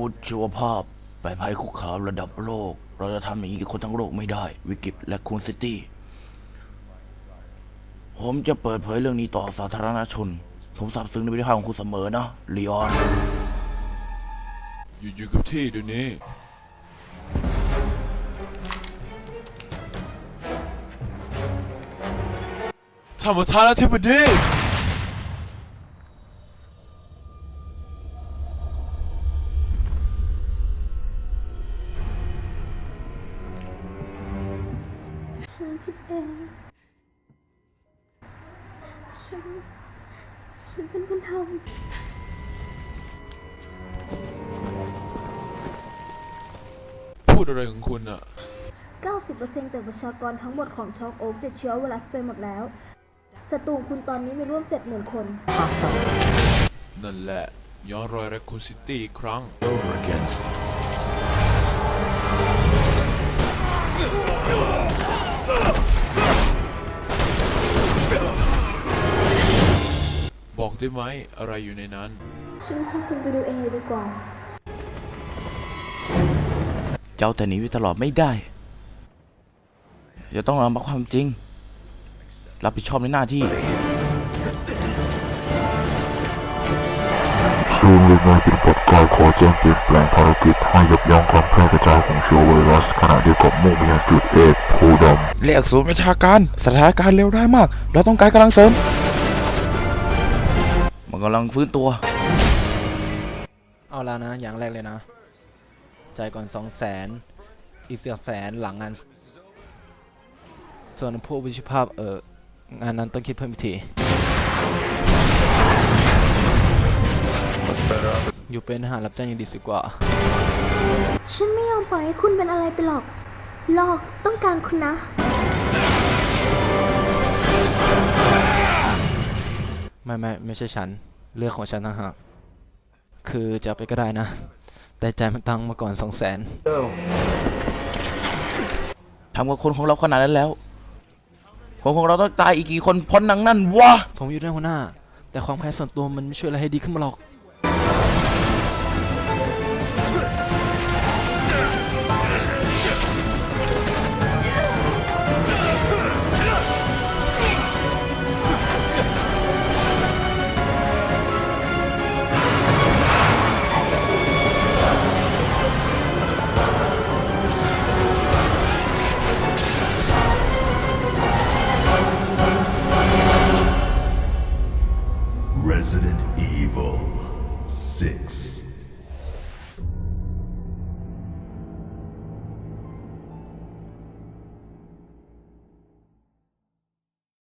วุธชีวภาพไปภัยคุกคามระดับโลก เราจะทำอย่างนี้กับคนทั้งโลกไม่ได้ วิกฤตและคูนซิตี้ ผมจะเปิดเผยเรื่องนี้ต่อสาธารณชน ผมซาบซึ้งในวิธีของคุณเสมอนะลีออน หยุดอยู่กับที่เดี๋ยวนี้ท่านประธานาธิบดี ฉันผิดเองฉัน ฉันเป็นคนทพูดอะไรของคุณอะำ90%จากประชากรทั้งหมดของช็อกโอ๊กติดเชื้อไวรัสไปหมดแล้ว ศัตรูของคุณตอนนี้มีร่วม 70,000 คน นั่นแหละย้อนรอยแรคคูนซิตี้อีกครั้ง บอกได้ไหมอะไรอยู่ในนั้น ฉันให้คุณไปดูเองเลยดีกว่า เจ้าแต่หนีไว้ตลอดไม่ได้จะต้องรับความจริง รับผิดชอบในหน้าที่ศูนย์หน่วยงานปฏิบัติการขอแจ้งเปลี่ยนแปลงภารกิจให้ยับยั้งการแพร่กระจายของเชื้อไวรัสขณะเดียวกับมุ่งไปยังจุดเอกโพดำเรียกศูนย์ประชาการ สถานการณ์เลวร้ายมาก เราต้องการกำลังเสริมมัน กำลังฟื้นตัว เอาแล้วนะ อย่างแรกเลยนะจ่ายก่อนสองแสนอีกเสียแสนหลังงาน ส่วนพวกวิชภาพเอองานนั้นต้องคิดเพิ่มอีกทีอยู่เป็นทหารรับจ้างยังดีสิกว่า ฉันไม่ยอมปล่อยให้คุณเป็นอะไรไปหรอก หลอกต้องการคุณนะ ไม่ไม่ไม่ใช่ฉัน เรื่องของฉันต่างหากคือจะเอาไปก็ได้นะ แต่ใจายมันตังค์มาก่อนสองแสนทำกับคนของเราขนาดนั้นแล้ว คนของเราต้องตายอีกกี่คนพ้นหนังนั่นวะ ผมอยู่ด้วยหัวหน้า แต่ความแพ้ส่วนตัวมันไม่ช่วยอะไรให้ดีขึ้นมาหรอก Resident Evil 6.